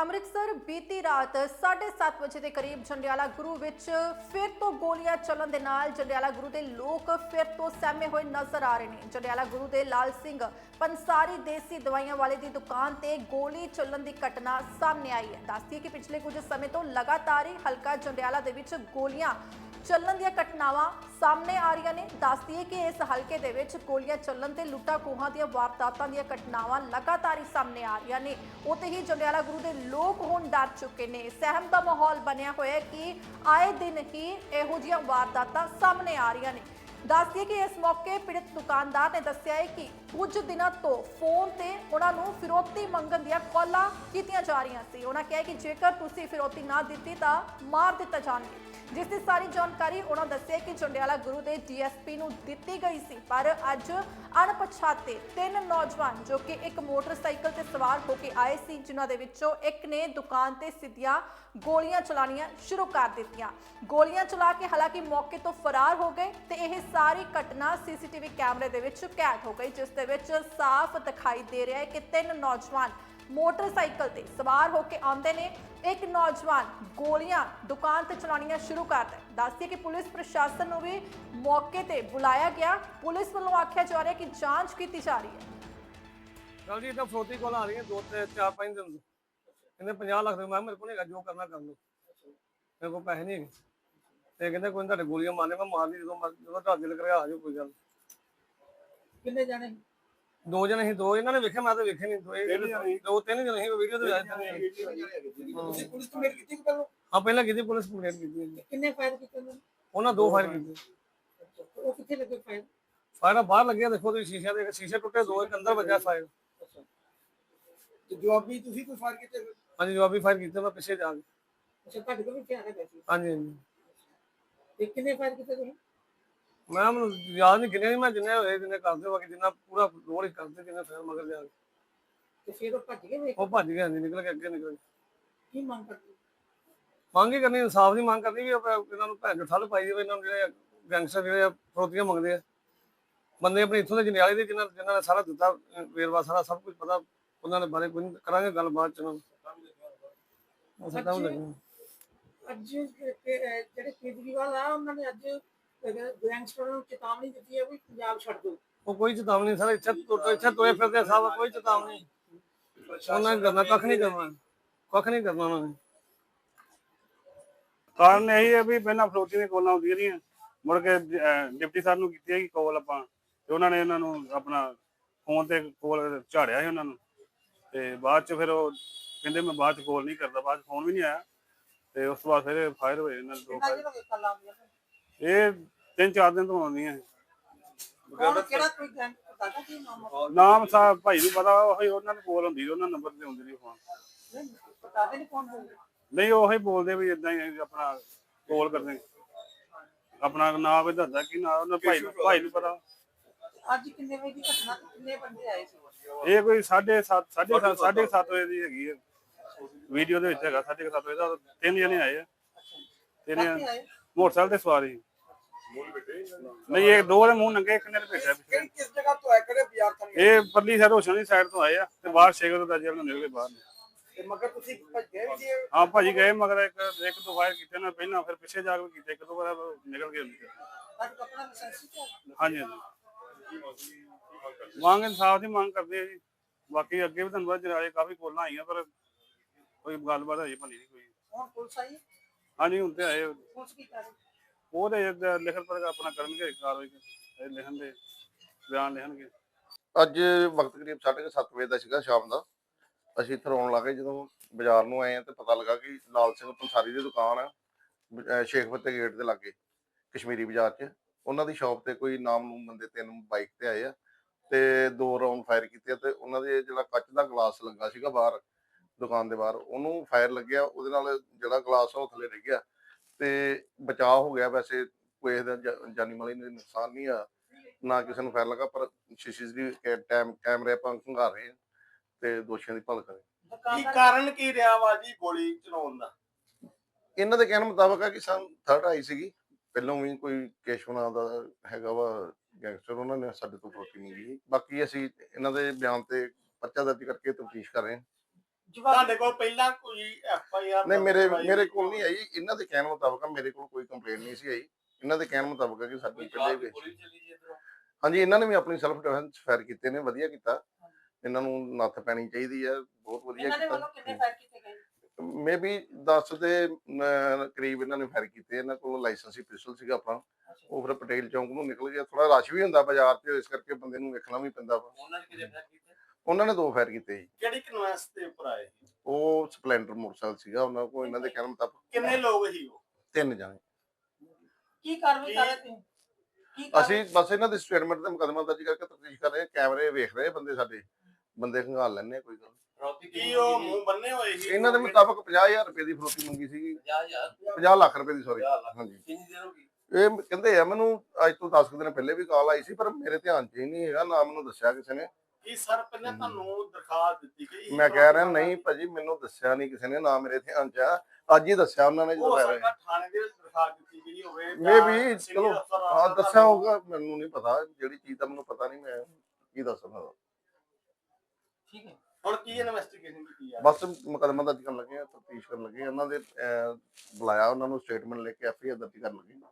ਅੰਮ੍ਰਿਤਸਰ ਬੀਤੀ ਰਾਤ 7:30 ਵਜੇ ਦੇ ਕਰੀਬ ਜੰਡਿਆਲਾ ਗੁਰੂ ਵਿੱਚ ਫਿਰ ਤੋਂ ਗੋਲੀਆਂ ਚੱਲਣ ਦੇ ਨਾਲ ਜੰਡਿਆਲਾ ਗੁਰੂ ਦੇ ਲੋਕ ਫਿਰ ਤੋਂ ਸਹਿਮੇ ਹੋਏ ਨਜ਼ਰ ਆ ਰਹੇ ਨੇ। ਜੰਡਿਆਲਾ ਗੁਰੂ ਦੇ ਲਾਲ ਸਿੰਘ ਪੰਸਾਰੀ ਦੇਸੀ ਦਵਾਈਆਂ ਵਾਲੇ ਦੀ ਦੁਕਾਨ ਤੇ ਗੋਲੀ ਚੱਲਣ ਦੀ ਘਟਨਾ ਸਾਹਮਣੇ ਆਈ ਹੈ। ਦੱਸਦੀ ਕਿ ਪਿਛਲੇ ਕੁਝ ਸਮੇਂ ਤੋਂ ਲਗਾਤਾਰ ਹੀ ਹਲਕਾ ਜੰਡਿਆਲਾ ਦੇ ਵਿੱਚ ਗੋਲੀਆਂ ਚੱਲਣ ਦੀਆਂ ਘਟਨਾਵਾਂ ਸਾਹਮਣੇ ਆ ਰਹੀਆਂ ਨੇ। ਦੱਸਦੀ ਹੈ ਕਿ ਇਸ ਹਲਕੇ ਦੇ ਵਿੱਚ ਗੋਲੀਆਂ ਚੱਲਣ ਤੇ ਲੁੱਟਾਂ ਖੋਹਾਂ ਦੀਆਂ ਵਾਰਦਾਤਾਂ ਦੀਆਂ ਘਟਨਾਵਾਂ ਲਗਾਤਾਰ ਹੀ ਸਾਹਮਣੇ ਆ ਰਹੀਆਂ ਨੇ। ਉਤੇ ਹੀ ਜੰਡਿਆਲਾ ਗੁਰੂ ਦੇ ਲੋਕ ਹੁਣ ਡਰ ਚੁੱਕੇ ਨੇ। ਸਹਿਮ ਦਾ ਮਾਹੌਲ ਬਣਿਆ ਹੋਇਆ ਕਿ ਆਏ ਦਿਨ ਹੀ ਇਹੋ ਜਿਹੀਆਂ ਵਾਰਦਾਤਾਂ ਸਾਹਮਣੇ ਆ ਰਹੀਆਂ ਨੇ। ਦੱਸਦੀ ਕਿ ਇਸ ਮੌਕੇ ਪੀੜਤ ਦੁਕਾਨਦਾਰ ਨੇ ਦੱਸਿਆ ਹੈ ਕਿ ਕੁਝ ਦਿਨਾਂ ਤੋਂ ਫੋਨ ਤੇ ਉਹਨਾਂ ਨੂੰ ਫਿਰੌਤੀ ਮੰਗਣ ਦੀਆਂ ਕਾਲਾਂ ਕੀਤੀਆਂ ਜਾ ਰਹੀਆਂ ਸੀ। ਉਹਨਾਂ ਕਿਹਾ ਕਿ ਜੇਕਰ ਤੁਸੀਂ ਫਿਰੌਤੀ ਨਾ ਦਿੱਤੀ ਤਾਂ ਮਾਰ ਦਿੱਤਾ ਜਾਣਗੇ। ਜਿਸ ਦੀ ਸਾਰੀ ਜਾਣਕਾਰੀ ਉਹਨਾਂ ਦੱਸਿਆ ਕਿ ਚੰਡਿਆਲਾ ਗੁਰੂ ਦੇ ਡੀਐਸਪੀ ਨੂੰ ਦਿੱਤੀ ਗਈ ਸੀ। ਪਰ ਅੱਜ ਅਣਪਛਾਤੇ ਤਿੰਨ ਨੌਜਵਾਨ ਜੋ ਕਿ ਇੱਕ ਮੋਟਰਸਾਈਕਲ ਤੇ ਸਵਾਰ ਹੋ ਕੇ ਆਏ ਸੀ, ਜਿਨ੍ਹਾਂ ਦੇ ਵਿੱਚੋਂ ਇੱਕ ਨੇ ਦੁਕਾਨ ਤੇ ਸਿੱਧੀਆਂ ਗੋਲੀਆਂ ਚਲਾਣੀਆਂ ਸ਼ੁਰੂ ਕਰ ਦਿੱਤੀਆਂ। ਗੋਲੀਆਂ ਚਲਾ ਕੇ ਹਾਲਾਂਕਿ ਮੌਕੇ ਤੋਂ ਫਰਾਰ ਹੋ ਗਏ ਤੇ ਇਹ ਸਾਰੀ ਘਟਨਾ ਸੀਸੀਟੀਵੀ ਕੈਮਰੇ ਦੇ ਵਿੱਚ ਕੈਦ ਹੋ ਗਈ, ਜਿਸ ਦੇ ਵਿੱਚ ਸਾਫ਼ ਦਿਖਾਈ ਦੇ ਰਿਹਾ ਹੈ ਕਿ ਤਿੰਨ ਨੌਜਵਾਨ ਮੋਟਰਸਾਈਕਲ ਤੇ ਸਵਾਰ ਹੋ ਕੇ ਆਉਂਦੇ ਨੇ। ਇੱਕ ਨੌਜਵਾਨ ਗੋਲੀਆਂ ਦੁਕਾਨ ਤੇ ਚਲਾਉਣੀਆਂ ਸ਼ੁਰੂ ਕਰਦਾ ਹੈ ਦੱਸਦੀ ਕਿ ਪੁਲਿਸ ਪ੍ਰਸ਼ਾਸਨ ਨੂੰ ਵੀ ਮੌਕੇ ਤੇ ਬੁਲਾਇਆ ਗਿਆ। ਪੁਲਿਸ ਵੱਲੋਂ ਆਖਿਆ ਜਾ ਰਿਹਾ ਕਿ ਜਾਂਚ ਕੀਤੀ ਜਾ ਰਹੀ ਹੈ। ਕੱਲ ਜੀ ਤਾਂ ਫਰੋਤੀ ਕੋਲ ਆ ਰਹੀ ਹੈ, ਦੋ ਤੇ ਚਾਰ ਪੰਜ ਦਿਨ ਤੋਂ ਕਹਿੰਦੇ 50 ਲੱਖ ਦੇ ਮੈਂ ਕਿਹਾ ਮੇਰੇ ਕੋਲ ਨਹੀਂ ਹੈਗਾ, ਜੋ ਕਰਨਾ ਕਰ ਲਓ। ਮੇਰੇ ਕੋਲ ਪੈਸੇ ਨਹੀਂ ਹੈਗੇ। ਤੇ ਕਹਿੰਦੇ ਕੋਈ ਤੁਹਾਡੇ ਗੋਲੀਆਂ ਮਾਰਨੇ ਮੈਂ ਮਾਰ ਲਈ ਜਦੋਂ ਮਰ- ਜਦੋਂ ਤੁਹਾਡੇ ਦਿਲ ਕਰਿਆ ਆ ਜਾਓ ਕੋਈ ਗੱਲ ਨੀ। ਕਿੰਨੇ ਜਾਣੇ ਦੋ ਜਣੇ ਸੀ ਦੋ ਇਹਨਾਂ ਨੇ ਵੇਖਿਆ ਮੈਂ ਤਾਂ ਵੇਖੇ ਨਹੀਂ ਦੋ ਇਹ- ਦੋ ਤਿੰਨ ਜਣੇ ਸੀ ਵੀਡੀਓ ਤੇ ਆਏ ਸੀ। ਤੁਸੀਂ ਪੁਲਿਸ ਕੰਪਲੇਂਟ ਕੀਤੀ ਕਿ ਪਹਿਲਾਂ? ਹਾਂ ਪਹਿਲਾਂ ਕੀਤੀ ਪੁਲਿਸ ਕੰਪਲੇਂਟ ਕੀਤੀ ਹੈ ਜੀ। ਕਿੰਨੇ ਫਾਇਰ ਕੀਤੇ ਉਹਨਾਂ ਨੇ? ਉਹਨਾਂ ਦੋ ਫਾਇਰ ਕੀਤੇ। ਅੱਛਾ, ਉਹ ਕਿੱਥੇ ਲੱਗੇ ਫਾਇਰ? ਫਾਇਰ ਬਾਹਰ ਲੱਗਿਆ ਦੇਖੋ ਤੁਸੀਂ ਸ਼ੀਸ਼ੇ ਦੇ ਸ਼ੀਸ਼ੇ ਟੁੱਟੇ ਦੋ ਇੱਕ ਅੰਦਰ ਵੱਜਾ ਫਾਇਰ। ਅੱਛਾ। ਤੇ ਜਵਾਬੀ ਤੁਸੀਂ ਕੋਈ ਫਾਇਰ ਕੀਤੇ ਫਿਰ? ਹਾਂਜੀ ਜਵਾਬੀ ਫਾਇਰ ਕੀਤੇ ਮੈਂ ਪਿੱਛੇ ਜਾ ਕੇ। ਅੱਛਾ ਤੁਹਾਡੇ ਕੋਲ ਵੀ ਧਿਆਨ ਹੈ ਵੈਸੇ ਹਾਂਜੀ ਹਾਂਜੀ। ਤੇ ਕਿੰਨੇ ਫਾਇਰ ਕੀਤੇ ਤੁਸੀਂ? ਮੈਂ ਮੈਨੂੰ ਯਾਦ ਨਹੀਂ ਕਿੰਨੇ ਮੈਂ ਜਿੰਨੇ ਹੋਏ ਜਿੰਨੇ ਕਰਦੇ ਬਾਕੀ ਜਿੰਨਾ ਪੂਰਾ ਰੋਲ ਹੀ ਕਰਦੇ ਜਿੰਨੇ ਫਾਇਰ ਮਗਰ ਜਾ ਕੇ ਤੇ ਫਿਰ ਉਹ ਭੱਜ ਗਏ ਵੇਖ ਉਹ ਭੱਜ ਗਏ ਨਿਕਲ ਕੇ ਅੱਗੇ ਨਿਕਲ ਗਏ। ਕੀ ਮੰਗ ਕਰਦੇ? ਮੰਗ ਹੀ ਕਰਨੀ ਇਨਸਾਫ ਦੀ ਮੰਗ ਕਰਨੀ ਵੀ ਆਪਾਂ ਇਹਨਾਂ ਨੂੰ ਭੈਣ ਚੋਂ ਠੱਲ ਪਾਈ ਜਾਵੇ ਇਹਨਾਂ ਨੂੰ ਜਿਹੜੇ ਗੈਂਗਸਟਰ ਜਿਹੜੇ ਆ ਫਰੋਤੀਆਂ ਮੰਗਦੇ ਆ। ਬੰਦੇ ਆਪਣੇ ਇੱਥੋਂ ਦੇ ਜੰਡਿਆਲੇ ਦੇ ਜਿਨ੍ਹਾਂ ਜਿਨ੍ਹਾਂ ਨੇ ਸਾਰਾ ਦਿੱਤਾ ਅਹ ਵੇਰਵਾ ਸਾਰਾ ਸਭ ਕੁਝ ਪਤਾ ਉਹਨਾਂ ਦੇ ਬਾਰੇ ਕੋਈ ਨੀ, ਕਰਾਂਗੇ ਗੱਲ ਬਾਅਦ ਚ ਉਹਨਾਂ ਨੂੰ ਨੂੰ ਲੱਗਣਾ ਅੱਜ ਕਿ- ਕਿ- ਜਿਹੜੇ ਕੇਜਰੀਵਾਲ ਆ ਉਹਨਾਂ ਨੇ ਅੱਜ ਗੈਂਗਸਟਰਾਂ ਨੂੰ ਚੇਤਾਵਨੀ ਦਿੱਤੀ ਹੈ ਵੀ ਪੰਜਾਬ ਛੱਡ ਦਿਓ। ਉਹ ਕੋਈ ਚੇਤਾਵਨੀ ਨਹੀਂ ਸਰ ਇੱਥੇ ਤੁਰ ਇੱਥੇ ਤੁਰੇ ਫਿਰਦੇ ਸਭ ਕੋਈ ਚੇਤਾਵਨੀ ਨਹੀਂ। ਉਹਨਾਂ ਨੇ ਕਰਨਾ ਕੱਖ ਨਹੀਂ ਕਰਨਾ ਕੱਖ ਨਹੀਂ ਕਰਨਾ ਉਹਨਾਂ ਨੇ। ਕਾਰਨ ਇਹ ਹੈ ਵੀ ਪਹਿਲਾਂ ਫਰੋਤੀ ਦੀਆਂ ਕੋਲਾਂ ਆਉਂਦੀਆਂ ਰਹੀਆਂ। ਮੁੜ ਕੇ ਡਿਪਟੀ ਸਾਹਿਬ ਨੂੰ ਕੀਤੀ ਹੈਗੀ ਕੋਲ ਆਪਾਂ ਤੇ ਉਹਨਾਂ ਨੇ ਉਹਨਾਂ ਨੂੰ ਆਪਣਾ ਫੋਨ ਤੇ ਕੋਲ ਝਾੜਿਆ ਸੀ ਉਹਨਾਂ ਨੂੰ। ਤੇ ਬਾਅਦ ਚ ਫਿਰ ਉਹ ਕਹਿੰਦੇ ਮੈਂ ਬਾਅਦ ਚ ਕੋਲ ਨਹੀਂ ਕਰਦਾ ਬਾਅਦ ਚ ਫੋਨ ਵੀ ਨਹੀਂ ਆਇਆ। ਤੇ ਉਸ ਤੋਂ ਬਾਅਦ ਫਿਰ ਫਾਇਰ ਹੋਏ ਇਹਨਾਂ ਦੇ ਦੋ ਕਿੰਨਾ ਜਿਹੜਾ ਇਹ ਤਿੰਨ ਚਾਰ ਦਿਨ ਤੋਂ ਆਉਂਦੀਆਂ ਕੌਣ ਕਿਹੜਾ ਕੋਈ ਗੈਂਗ ਪਤਾ ਕੀ ਨਾਮ ਆ? ਨਾਮ ਸਾਹਿਬ ਭਾਈ ਨੂੰ ਪਤਾ ਉਹੀ ਉਹਨਾਂ ਨੂੰ ਕੋਲ ਹੁੰਦੀ ਸੀ, ਉਹਨਾਂ ਨੰਬਰ ਤੇ ਹੁੰਦੀ ਸੀ ਫੋਨ ਨਹੀਂ, ਪਤਾ ਨਹੀਂ ਕੌਣ ਹੋਊਗਾ ਨਹੀਂ ਉਹੀ ਬੋਲਦੇ ਵੀ ਇਦਾਂ ਹੀ ਆਪਣਾ ਕੋਲ ਕਰਦੇ। ਆਪਣਾ ਨਾਮ ਵੀ ਦੱਸਦਾ ਕਿ ਨਾ ਉਹਨਾਂ ਭਾਈ ਨੂੰ ਭਾਈ ਨੂੰ ਪਤਾ। ਅੱਜ ਕਿੰਨੇ ਵਜੇ ਦੀ ਘਟਨਾ ਤੇ ਕਿੰਨੇ ਬੰਦੇ ਆਏ ਸੀ? ਇਹ ਕੋਈ 7:30 7:30 7:30 ਵਜੇ ਦੀ ਹੈਗੀ ਹੈ ਵੀਡੀਓ ਦੇ ਵਿੱਚ ਹੈਗਾ 7:30 ਵਜੇ ਦਾ ਤਿੰਨ ਜਣੇ ਆਏ ਆ। ਤਿੰਨ ਜਣੇ। ਆਏ? ਮੋਟਰਸਾਈਕਲ ਤੇ ਸਵਾਰੀ ਨਹੀਂ ਇਹ ਦੋ ਦੇ ਮੂੰਹ ਨੰਗੇ ਇੱਕ ਨੇ ਭੇਜਿਆ ਪਿੱਛੇ। ਕਿਸ ਜਗ੍ਹਾ ਤੋਂ ਆਏ? ਕਿਹੜੇ ਬਾਜ਼ਾਰ ਤੋਂ ਇਹ ਪਰਲੀ ਸਾਈਡ ਹੋਸ਼ਨ ਦੀ ਸਾਈਡ ਤੋਂ ਆਏ ਆ ਤੇ ਬਾਹਰ ਸ਼ੇਗਰ ਦਾ ਜੇਬ ਨੂੰ ਨਿਕਲ ਬਾਹਰ। ਨੇ। ਤੇ ਮਗਰ ਤੁਸੀਂ ਭੱਜੇ ਵੀ ਜੀ? ਹਾਂ ਭਾਜੀ ਗਏ ਮਗਰ ਇੱਕ ਇੱਕ ਦੋ ਵਾਰ ਕੀਤੇ ਨਾ ਪਹਿਲਾਂ ਫਿਰ ਪਿੱਛੇ ਜਾ ਕੇ ਕੀਤੇ ਇੱਕ ਦੋ ਵਾਰ ਨਿਕਲ ਗਏ ਹਾਂਜੀ ਹਾਂਜੀ। ਮੰਗ ਇਨਸਾਫ ਦੀ ਮੰਗ ਕਰਦੇ ਆ ਜੀ। ਬਾਕੀ ਅੱਗੇ ਵੀ ਤੁਹਾਨੂੰ ਪਤਾ ਕਾਫੀ ਕੋਲਾਂ ਆਈਆਂ ਪਰ ਕੋਈ ਗੱਲਬਾਤ ਹੋਈ ਬਣੀ ਨਹੀਂ ਕੋਈ। ਹੁਣ ਪੁਲਿਸ ਆਈ? ਹਾਂਜੀ ਹੁਣ ਤੇ ਆਏ। ਪੁਲਿਸ ਕੀ ਕਰ ਰਹੀ? ਉਹਦੇ ਲਿਖਣ ਪਰ ਆਪਣਾ ਕਰਨਗੇ ਕਾਰਵਾਈ ਇਹ ਲਿਖਣ ਦੇ ਬਿਆਨ ਲਿਖਣਗੇ। ਅੱਜ ਵਕਤ ਕਰੀਬ 7:30 ਵਜੇ ਦਾ ਸੀਗਾ ਸ਼ਾਮ ਦਾ। ਅਸੀਂ ਇੱਥੇ ਆਉਣ ਲੱਗੇ ਜਦੋਂ ਬਾਜ਼ਾਰ ਨੂੰ ਆਏ ਆ ਤੇ ਪਤਾ ਲੱਗਾ ਕਿ ਲਾਲ ਸਿੰਘ ਪੰਸਾਰੀ ਦੀ ਦੁਕਾਨ ਆ ਅਹ ਸ਼ੇਖ ਫਤਿਹ ਗੇਟ ਦੇ ਲਾਗੇ ਕਸ਼ਮੀਰੀ ਬਾਜ਼ਾਰ 'ਚ। ਉਹਨਾਂ ਦੀ ਸ਼ਾਪ ਤੇ ਕੋਈ ਨਾਮ ਨੂੰ ਬੰਦੇ ਤਿੰਨ ਬਾਈਕ ਤੇ ਆਏ ਆ ਤੇ ਦੋ ਰਾਉਂਡ ਫਾਇਰ ਕੀਤੇ ਆ ਤੇ ਉਹਨਾਂ ਦੇ ਜਿਹੜਾ ਕੱਚ ਦਾ ਗਲਾਸ ਲੱਗਾ ਸੀਗਾ ਬਾਹਰ ਦੁਕਾਨ ਦੇ ਬਾਹਰ ਉਹਨੂੰ ਫਾਇਰ ਲੱਗਿਆ ਉਹਦੇ ਨਾਲ ਜਿਹੜਾ ਗਲਾਸ ਆ ਉਹ ਥੱਲੇ ਡਿੱਗ ਗਿਆ ਤੇ ਬਚਾਅ ਹੋ ਗਿਆ ਵੈਸੇ ਕੋਈ ਇਹਦਾ ਜਾ- ਜਾਨੀ ਮਾਲੀ ਨੂੰ ਨੁਕਸਾਨ ਨਹੀਂ ਆ ਨਾ ਕਿਸੇ ਨੂੰ ਫਾਇਰ ਲੱਗਾ ਪਰ ਸੀਸੀਟੀਵੀ ਟਾਈਮ ਕੈਮਰੇ ਆਪਾਂ ਖੰਗਾਰ ਰਹੇ ਤੇ ਦੋਸ਼ੀਆਂ ਦੀ ਭਾਲ ਕਰ। ਕੀ ਕਾਰਨ ਕੀ ਰਿਹਾ ਵਾ ਜੀ ਗੋਲੀ ਚਲਾਉਣ ਦਾ ਇਹਨਾਂ ਦੇ ਕਹਿਣ ਮੁਤਾਬਕ ਹੈ ਕਿ ਸਾਨੂੰ ਥਰਡ ਆਈ ਸੀਗੀ ਪਹਿਲਾਂ ਵੀ ਕੋਈ ਕੇਸ਼ਵ ਨਾਂ ਦਾ ਹੈਗਾ ਵਾ ਗੈਂਗਸਟਰ ਉਹਨਾਂ ਨੇ ਸਾਡੇ ਤੋਂ ਫਰੋਤੀ ਸੀ। ਬਾਕੀ ਅਸੀਂ ਇਹਨਾਂ ਦੇ ਬਿਆਨ ਤੇ ਪਰਚਾ ਦਰਜ ਕਰਕੇ ਤਫਤੀਸ਼ ਕਰ ਰਹੇ ਹਾਂ ਤੁਹਾਡੇ ਕੋਲ ਪਹਿਲਾਂ ਕੋਈ ਐਫ ਆਈ ਆਰ ਨਹੀਂ ਮੇਰੇ ਮੇਰੇ ਕੋਲ ਨਹੀਂ ਆਈ। ਇਹਨਾਂ ਦੇ ਕਹਿਣ ਮੁਤਾਬਕ ਮੇਰੇ ਕੋਲ ਕੋਈ ਕੰਪਲੇਂਟ ਨਹੀਂ ਸੀ ਆਈ। ਇਹਨਾਂ ਦੇ ਕਹਿਣ ਮੁਤਾਬਕ ਕਿ ਸਾਡੇ ਪਹਿਲੇ ਵੀ ਹਾਂਜੀ ਇਹਨਾਂ ਨੇ ਵੀ ਆਪਣੀ ਸੈਲਫ ਡਿਫੈਂਸ ਫਾਇਰ ਕੀਤੇ ਨੇ ਵਧੀਆ ਕੀਤਾ। ਇਹਨਾਂ ਨੂੰ ਨੱਥ ਪੈਣੀ ਚਾਹੀਦੀ ਹੈ ਬਹੁਤ ਵਧੀਆ ਇਹਨਾਂ ਦੇ ਕੀਤਾ। ਵੱਲੋਂ ਕਿੰਨੇ ਫਾਇਰ ਕੀਤੇ ਗਏ? ਮੇਬੀ 10 ਦੇ ਕਰੀਬ ਇਹਨਾਂ ਨੇ ਫਾਇਰ ਕੀਤੇ। ਇਹਨਾਂ ਕੋਲ ਲਾਇਸੈਂਸੀ ਪਿਸਟਲ ਸੀਗਾ ਆਪਣਾ। ਉਹ ਫਿਰ ਪਟੇਲ ਚੌਂਕ ਨੂੰ ਨਿਕਲ ਗਿਆ। ਥੋੜਾ ਰਸ਼ ਵੀ ਹੁੰਦਾ ਬਾਜ਼ਾਰ 'ਚ ਇਸ ਕਰਕੇ ਬੰਦੇ ਨੂੰ ਵੇਖਣਾ ਵੀ ਪੈਂਦਾ ਵਾ। ਉਹਨਾਂ ਨੇ ਕਿਹਦੇ ਫੈਰ ਕੀਤੇ? ਉਹਨਾਂ ਨੇ ਦੋ ਫਾਇਰ ਕੀਤੇ ਜੀ ਕਿਹੜੀ ਕਨਵੈਂਸ ਦੇ ਉੱਪਰ ਆਏ ਸੀ? ਉਹ ਸਪਲੈਂਡਰ ਮੋਟਰਸਾਈਕਲ ਸੀਗਾ ਉਹਨਾਂ ਕੋਲ ਇਹਨਾਂ ਦੇ ਕਹਿਣ ਮੁਤਾਬਕ। ਕਿੰਨੇ ਲੋਕ ਸੀ ਉਹ? ਤਿੰਨ ਜਾਣੇ। ਕੀ ਕਾਰਵਾਈ ਕਰ ਰਹੇ ਤੁਸੀਂ? ਕੀ ਕਾਰਵਾਈ- ਅਸੀਂ ਬਸ ਇਹਨਾਂ ਦੇ ਸਟੇਟਮੈਂਟ ਤੇ ਮੁਕਦਮਾ ਦਰਜ ਕਰਕੇ ਤਫਤੀਸ਼ ਕਰ ਰਹੇ ਹਾਂ। ਕੈਮਰੇ ਵੇਖ ਰਹੇ ਬੰਦੇ ਸਾਡੇ। ਬੰਦੇ ਖੰਗਾਲ ਲੈਣੇ ਆ ਕੋਈ ਗੱਲ। ਕੀ ਉਹ ਮੂੰਹ ਬੰਨੇ ਹੋਏ ਸੀ? ਇਹਨਾਂ ਦੇ ਮੁਤਾਬਕ 50000 ਰੁਪਏ ਦੀ ਫਰੋਤੀ ਮੰਗੀ ਸੀਗੀ। 50 ਲੱਖ ਰੁਪਏ ਦੀ ਸੌਰੀ ਹਾਂਜੀ। ਇਹ ਕਹਿੰਦੇ ਆ ਮੈਨੂੰ ਅੱਜ ਤੋਂ 10 ਦਿਨ ਪਹਿਲੇ ਵੀ ਕਾਲ ਆਈ ਸੀ ਪਰ ਮੇਰੇ ਧਿਆਨ 'ਚ ਹੀ ਨਹੀਂ ਹੈਗਾ ਨਾ ਮੈਨੂੰ ਦੱਸਿਆ ਕਿਸੇ ਨੇ। ਕੀ ਸਰ ਪਹਿਲਾਂ ਤੁਹਾਨੂੰ ਦਰਖਾਸਤ ਦਿੱਤੀ ਗਈ ਮੈਂ ਕਹਿ ਰਿਹਾ ਨਹੀਂ ਭਾਜੀ ਮੈਨੂੰ ਦੱਸਿਆ ਨਹੀਂ ਕਿਸੇ ਨੇ ਨਾ ਮੇਰੇ ਧਿਆਨ 'ਚ ਆ। ਅੱਜ ਹੀ ਦੱਸਿਆ ਉਹਨਾਂ ਨੇ ਜਦੋਂ ਹੋ ਪੈ ਸਕਦਾ ਥਾਣੇ ਦੇ ਵਿੱਚ ਦਰਖਾਸਤ ਦਿੱਤੀ ਗਈ ਹੋਵੇ ਜਾਂ ਮੇ ਵੀ ਚਲੋ ਹਾਂ ਦੱਸਿਆ ਹੋਊਗਾ ਮੈਨੂੰ ਨਹੀਂ ਪਤਾ ਜਿਹੜੀ ਚੀਜ਼ ਦਾ ਮੈਨੂੰ ਪਤਾ ਨਹੀਂ ਮੈਂ ਕੀ ਦੱਸ ਸਕਦਾ। ਠੀਕ ਹੈ। ਹੁਣ ਕੀ ਇਨਵੈਸਟੀਗੇਸ਼ਨ ਕੀਤੀ ਆ ਬਸ ਮੁਕਦਮਾ ਦਰਜ ਕਰਨ ਲੱਗੇ ਆ ਤਫਤੀਸ਼ ਕਰਨ ਲੱਗੇ ਆ। ਉਹਨਾਂ ਦੇ ਅਹ, ਬੁਲਾਇਆ ਉਹਨਾਂ ਨੂੰ ਸਟੇਟਮੈਂਟ ਲੈ ਕੇ ਐਫਆਈਆਰ ਦਰਜ ਕਰਨ ਲੱਗੇ। ਆ।